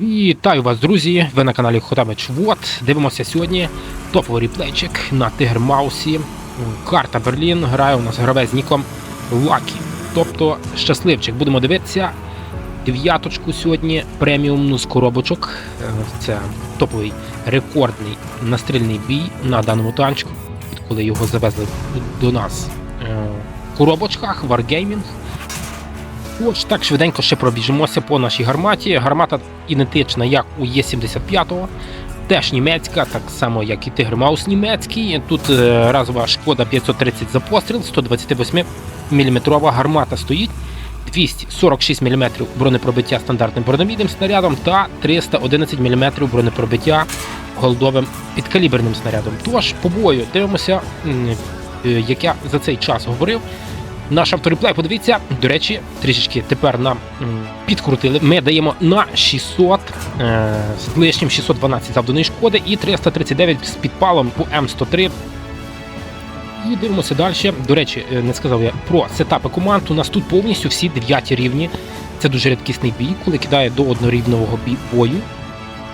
Вітаю вас, друзі! Ви на каналі Хотамич Вот. Дивимося сьогодні топовий реплейчик на Тигр Маусі. Карта Берлін. Грає у нас гравець ніком Лакі. Тобто щасливчик. Будемо дивитися дев'яточку сьогодні преміумну з коробочок. Це топовий рекордний настрільний бій на даному танчику. Відколи його завезли до нас е, в коробочках Wargaming. Ось так швиденько ще пробіжимося по нашій гарматі. Гармата ідентична, як у Є-75-го, теж німецька, так само, як і Тигр Маус німецький. Тут е, разова шкода 530 за постріл, 128 мм гармата стоїть. 246 мм бронепробиття стандартним бронемідним снарядом та 311 мм бронепробиття голдовим підкаліберним снарядом. Тож, по бою дивимося, е, як я за цей час говорив. Наш автореплей, подивіться, до речі, трішечки тепер нам підкрутили. Ми даємо на 600 е, з лишнім 612 завданої шкоди і 339 з підпалом по М103. І дивимося далі. До речі, е, не сказав я про сетапи команд. У нас тут повністю всі 9 рівні. Це дуже рідкісний бій, коли кидає до однорівного бою.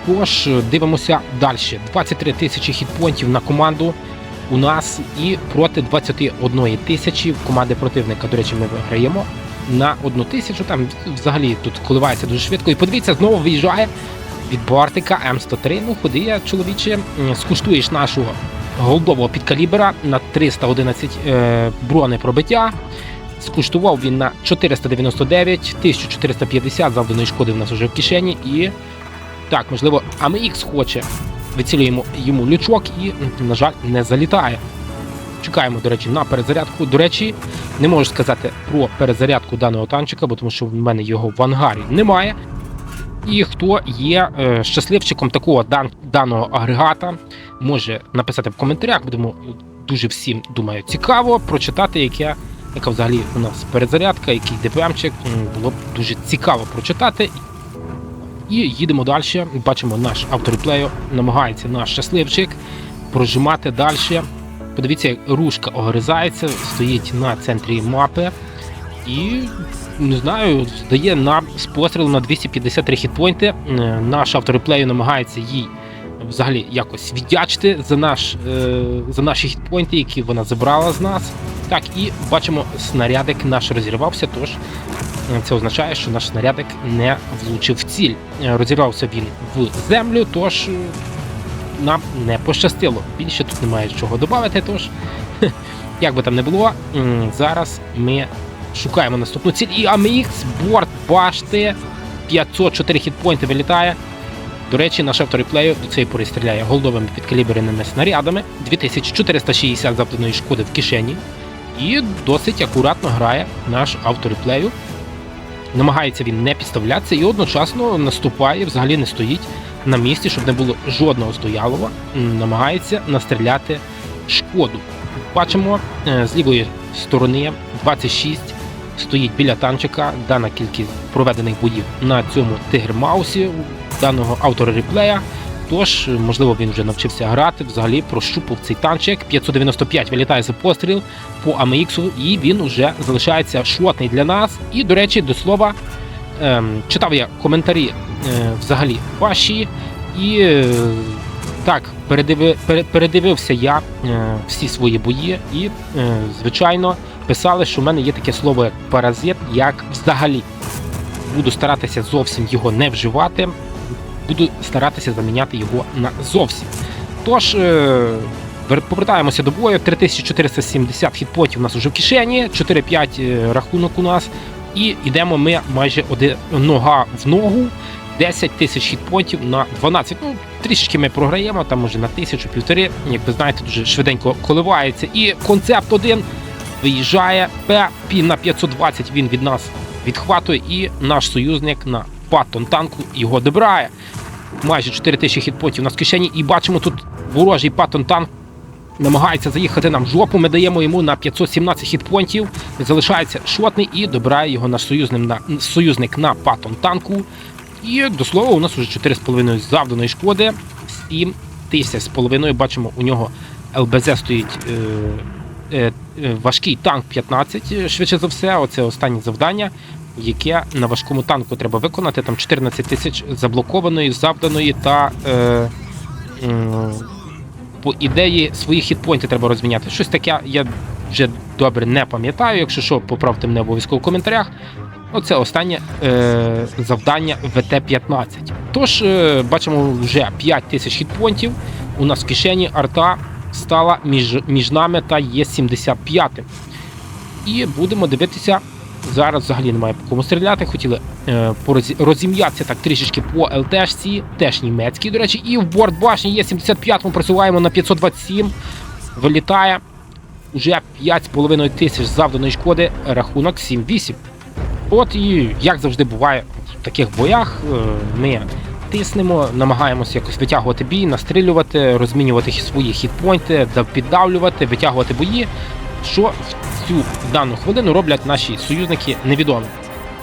Тож е, дивимося далі. 23 тисячі хітпонтів на команду у нас і проти 21 тисячі команди противника. До речі, ми виграємо на одну тисячу. Там взагалі тут коливається дуже швидко. І подивіться, знову виїжджає від Бартика М103. Ну, ходи, я, чоловіче, скуштуєш нашого голдового підкалібера на 311 е, бронепробиття. Скуштував він на 499, 1450 завданої шкоди в нас вже в кишені. І так, можливо, АМХ хоче вицілюємо йому лючок і, на жаль, не залітає. Чекаємо, до речі, на перезарядку. До речі, не можу сказати про перезарядку даного танчика, бо тому що в мене його в ангарі немає. І хто є е, щасливчиком такого дан, даного агрегата, може написати в коментарях. Будемо дуже всім думаю цікаво прочитати, яке, яка взагалі у нас перезарядка, який ДПМчик. Було б дуже цікаво прочитати. І їдемо далі. Бачимо, наш автореплею намагається наш щасливчик прожимати далі. Подивіться, як рушка огризається, стоїть на центрі мапи. І не знаю, здає на з пострілу на 253 хітпойнти. Е, Наш автореплею намагається їй взагалі якось віддячити за наш е, за наші хітпойнти, які вона забрала з нас. Так, і бачимо, снарядик наш розірвався, тож це означає, що наш снарядик не влучив в ціль. Розірвався він в землю, тож е, нам не пощастило. Більше тут немає чого додати. Тож, як би там не було, зараз ми шукаємо наступну ціль. І AMX, борт башти, 504 хітпойнти вилітає. До речі, наш автореплею до цієї пори стріляє голдовими підкаліберними снарядами, 2460 завданої шкоди в кишені. І досить акуратно грає наш автореплею. Намагається він не підставлятися і одночасно наступає, взагалі не стоїть на місці, щоб не було жодного стоялого. Намагається настріляти шкоду. Бачимо е, з лівої сторони 26 стоїть біля танчика. Дана кількість проведених боїв на цьому Тигр Маусі даного автора реплея. Тож, можливо, він вже навчився грати, взагалі прощупав цей танчик. 595 вилітає за постріл по AMX, і він вже залишається шотний для нас. І, до речі, до слова, ем, читав я коментарі е, взагалі ваші, і е, так, передиви, передивився я е, всі свої бої, і, е, звичайно, писали, що в мене є таке слово як паразит, як взагалі. Буду старатися зовсім його не вживати, буду старатися заміняти його на зовсім. Тож, е, повертаємося до бою. 3470 хітпотів у нас уже в кишені, 4-5 е, рахунок у нас. І йдемо ми майже один, нога в ногу. 10 тисяч хітпотів на 12. Ну, трішечки ми програємо, там може на тисячу, півтори, як ви знаєте, дуже швиденько коливається. І концепт один виїжджає. Пі на 520 він від нас відхватує, і наш союзник на паттон танку його добирає. Майже 4 тисячі хітпотів у кишені, і бачимо тут ворожий паттон танк. Намагається заїхати нам в жопу. Ми даємо йому на 517 хітпонтів. Залишається шотний і добирає його наш союзник на союзник на паттон танку. І до слова, у нас вже 4,5 завданої шкоди, 7 тисяч з половиною. Бачимо, у нього ЛБЗ стоїть е, е, е, важкий танк 15, е, швидше за все. Оце останнє завдання. Яке на важкому танку треба виконати. Там 14 тисяч заблокованої, завданої та. Е, м, по ідеї свої хітпойнти треба розміняти. Щось таке я вже добре не пам'ятаю. Якщо що, поправте мене обов'язково в коментарях. Оце останнє е, завдання ВТ-15. Тож, е, бачимо вже 5 тисяч хітпойнтів. У нас в кишені арта стала між, між нами та є 75. І будемо дивитися. Зараз взагалі немає по кому стріляти. Хотіли е, розім'ятися так трішечки по ЛТшці, теж німецький, до речі, і в борт башні є 75 ми просуваємо на 527. Вилітає вже 5,5 тисяч завданої шкоди, рахунок 7-8. От і як завжди буває в таких боях, е, ми тиснемо, намагаємося якось витягувати бій, настрілювати, розмінювати свої хітпойнти, піддавлювати, витягувати бої. Що цю дану хвилину роблять наші союзники невідомо.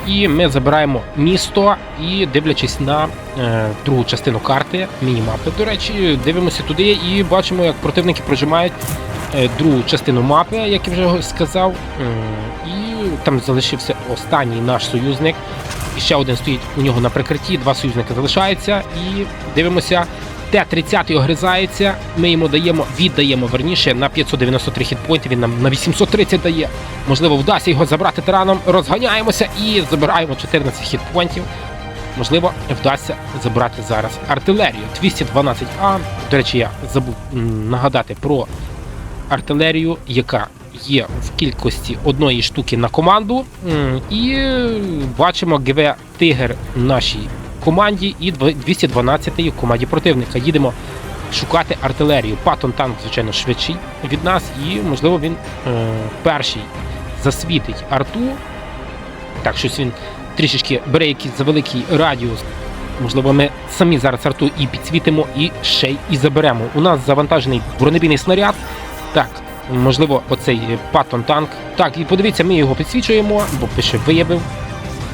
І ми забираємо місто і дивлячись на е, другу частину карти, міні-мапи, до речі, дивимося туди і бачимо, як противники прожимають е, другу частину мапи, як я вже сказав. Е, і там залишився останній наш союзник. І ще один стоїть у нього на прикритті, два союзника залишаються. І дивимося, Т-30 огризається. Ми йому даємо, віддаємо верніше на 593 хітпойнти. Він нам на 830 дає. Можливо, вдасться його забрати тираном. Розганяємося і забираємо 14 хітпойнтів. Можливо, вдасться забрати зараз артилерію. 212А. До речі, я забув нагадати про артилерію, яка є в кількості одної штуки на команду. І бачимо ГВ Тигр нашій команді і 212 в команді противника. Їдемо шукати артилерію. Паттон танк, звичайно, швидший від нас, і можливо він е, перший засвітить арту. Так, щось він трішечки бере якийсь завеликий радіус. Можливо, ми самі зараз арту і підсвітимо, і ще й заберемо. У нас завантажений бронебійний снаряд. Так, можливо, оцей паттон танк. Так, і подивіться, ми його підсвічуємо, бо пише виявив.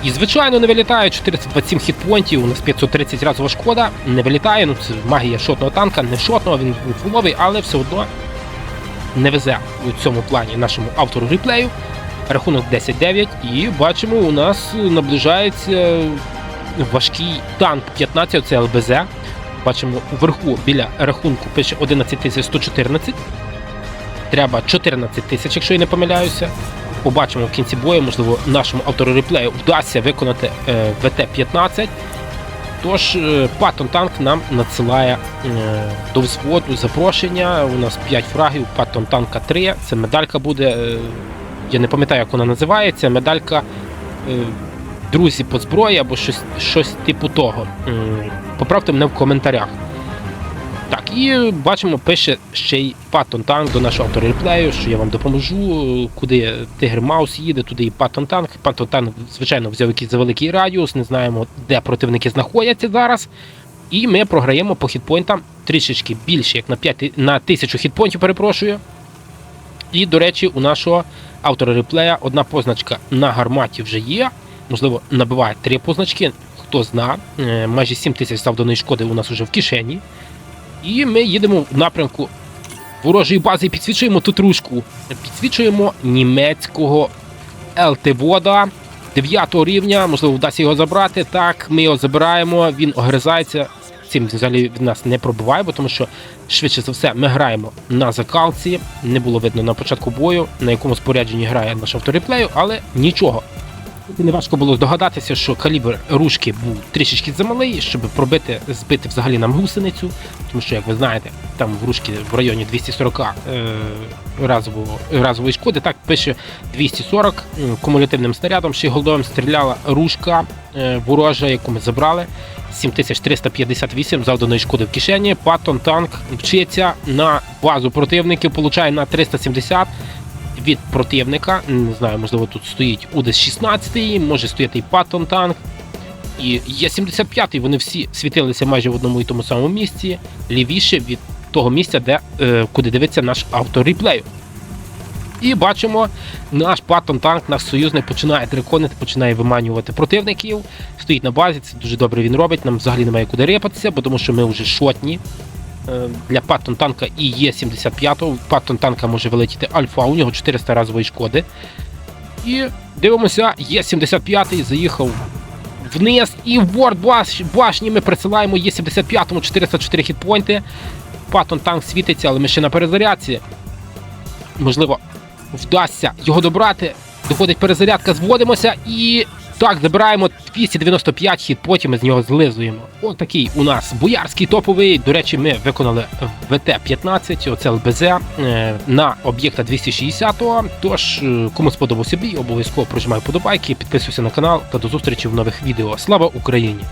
І звичайно не вилітає 427 хітпойнтів, у нас 530 разова шкода. Не вилітає, ну це магія шотного танка, не шотного, він фуловий, але все одно не везе у цьому плані нашому автору реплею. Рахунок 10-9, і бачимо, у нас наближається важкий танк 15, це ЛБЗ. Бачимо вверху біля рахунку пише 11114. Треба 14 тисяч, якщо я не помиляюся. Побачимо в кінці бою, можливо, нашому автору реплею вдасться виконати е, ВТ-15. Тож е, Паттон танк нам надсилає е, до взводу запрошення. У нас 5 фрагів, Паттон танка 3. Це медалька буде. я не пам'ятаю, як вона називається. Медалька друзі по зброї або щось, щось типу того. Поправте мене в коментарях. Так, і бачимо, пише ще й Паттон танк до нашого автореплею, що я вам допоможу. Куди Тигр Маус їде, туди і Паттон танк. Паттон танк, звичайно, взяв якийсь завеликий радіус, не знаємо, де противники знаходяться зараз. І ми програємо по хітпойнтам трішечки більше, як на 5, на 1000 хітпойнтів, перепрошую. І, до речі, у нашого автора одна позначка на гарматі вже є. Можливо, набиває три позначки. Хто зна, Е, майже 7 тисяч завданої шкоди у нас вже в кишені. І ми їдемо в напрямку ворожої бази і підсвічуємо тут ручку. Підсвічуємо німецького ЛТ-вода 9 рівня, можливо, вдасться його забрати. Так, ми його забираємо, він огризається. Цим взагалі від нас не пробиває, бо тому що швидше за все ми граємо на закалці. Не було видно на початку бою, на якому спорядженні грає наш автореплею, але нічого. Тут не важко було здогадатися, що калібр ружки був трішечки замалий, щоб пробити, збити взагалі нам гусеницю, тому що, як ви знаєте, там в ружки в районі 240 е, разового, разової шкоди, так пише 240 кумулятивним снарядом, ще голдовим стріляла ружка е, ворожа, яку ми забрали. 7358 завданої шкоди в кишені. Паттон танк вчиться на базу противників, получає на 370 від противника. Не знаю, можливо, тут стоїть Удес 16, може стояти і Паттон танк. І є 75-й, вони всі світилися майже в одному і тому самому місці, лівіше від того місця, де, е, куди дивиться наш автор реплею. І бачимо, наш Паттон танк, наш союзник починає драконити, починає виманювати противників. Стоїть на базі, це дуже добре він робить. Нам взагалі немає куди репатися, бо тому що ми вже шотні. Е, Для Паттон танка і є 75 Паттон танка може вилетіти альфа, у нього 400 разової шкоди. І дивимося, є 75-й, заїхав вниз. І в борт башні ми присилаємо є 75-му 404 хітпойнти. Паттон танк світиться, але ми ще на перезарядці. Можливо, вдасться його добрати. Доходить перезарядка, зводимося і так, забираємо 295 хіт, потім з нього злизуємо. Ось такий у нас боярський топовий. До речі, ми виконали ВТ-15, оце ЛБЗ е, на об'єкта 260-го. Тож, е, кому сподобався бій, обов'язково прожимай подобайки, підписуйся на канал та до зустрічі в нових відео. Слава Україні!